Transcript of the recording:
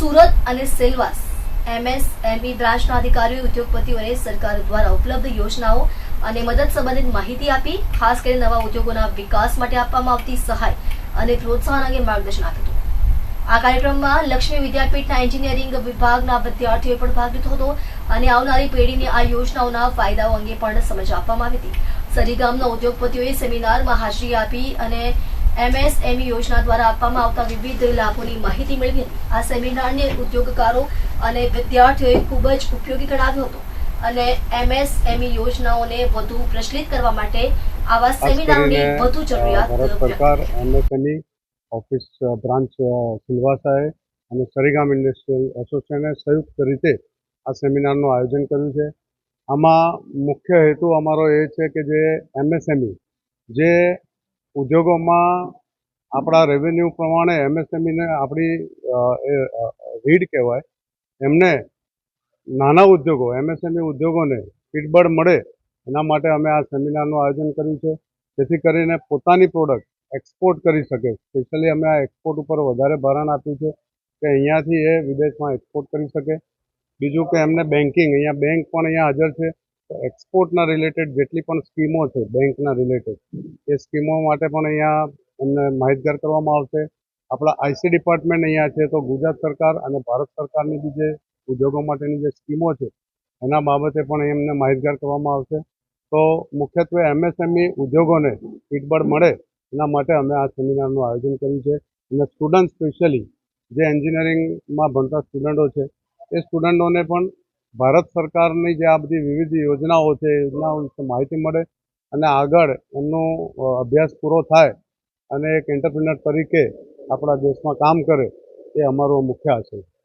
સુરત અને સેલવાસ. એમએસએમઈ બ્રાન્ચના અધિકારીઓ ઉદ્યોગપતિઓને સરકાર દ્વારા ઉપલબ્ધ યોજનાઓ અને મદદ સંબંધિત માહિતી આપી, ખાસ કરીને નવા ઉદ્યોગોના વિકાસ માટે આપવામાં આવતી સહાય અને પ્રોત્સાહન અંગે માર્ગદર્શન આપ્યું હતું. આ કાર્યક્રમમાં લક્ષ્મી વિદ્યાપીઠના એન્જિનિયરિંગ વિભાગના વિદ્યાર્થીઓએ પણ ભાગ લીધો હતો અને આવનારી પેઢીને આ યોજનાઓના ફાયદાઓ અંગે પણ સમજ આપવામાં આવી હતી. સરીગામના ઉદ્યોગપતિઓએ સેમિનારમાં હાજરી આપી અને એમએસએમઈ યોજના દ્વારા આપવામાં આવતા વિવિધ લાભોની માહિતી મેળવી આ સેમિનારને ઉદ્યોગકારો અને વિદ્યાર્થીઓએ ખૂબ જ ઉપયોગી ગણાવ્યો હતો અને એમએસએમઈ યોજનાઓને વધુ પ્રચલિત કરવા માટે આવા સેમિનારની વધુ જરૂરિયાત ભારત સરકાર એમએસએમઈ ઓફિસ બ્રાન્ચ સિલવાસાએ અને સરીગામ ઇન્ડસ્ટ્રીયલ એસોસિએશને સંયુક્ત રીતે આ સેમિનારનું આયોજન કર્યું છે. આમાં મુખ્ય હેતુ અમારો એ છે કે જે એમએસએમઈ જે ઉદ્યોગોમાં આપણા રેવન્યુ પ્રમાણે એમએસએમઈને આપણી એ રીડ કહેવાય. એમને નાના ઉદ્યોગો એમએસએમઈ ઉદ્યોગોને પીઠબળ મળે, એના માટે અમે આ સેમિનારનું આયોજન કર્યું છે. જેથી કરીને પોતાની પ્રોડક્ટ એક્સપોર્ટ કરી શકે. સ્પેશિયલી અમે આ એક્સપોર્ટ ઉપર વધારે ભારણ આપ્યું છે કે અહીંયાથી એ વિદેશમાં એક્સપોર્ટ કરી શકે. બીજું કે એમને બેન્કિંગ અહીંયા બેંક પણ અહીંયા હાજર છે. એક્સપોર્ટના રિલેટેડ જેટલી પણ સ્કીમો છે બેંકના રિલેટેડ એ સ્કીમો માટે પણ અહીંયા એમને માહિતગાર કરવામાં આવશે. આપણા આઈસી ડિપાર્ટમેન્ટ અહીંયા છે તો ગુજરાત સરકાર અને ભારત સરકારની બી જે ઉદ્યોગો માટેની જે સ્કીમો છે, એના બાબતે પણ એમને માહિતગાર કરવામાં આવશે. તો મુખ્યત્વે એમએસએમઈ ઉદ્યોગોને પીઠબળ મળે, એના માટે અમે આ સેમિનારનું આયોજન કર્યું છે. અને સ્ટુડન્ટ સ્પેશિયલી જે એન્જિનિયરિંગમાં ભણતા સ્ટુડન્ટો છે, એ સ્ટુડન્ટોને પણ ભારત સરકારની જે આ બધી વિવિધ યોજનાઓ છે યોજનાઓ વિશે માહિતી મળે અને આગળ એમનો અભ્યાસ પૂરો થાય અને એક એન્ટરપ્રિનર તરીકે આપણા દેશમાં કામ કરે, એ અમારો મુખ્ય આશય છે.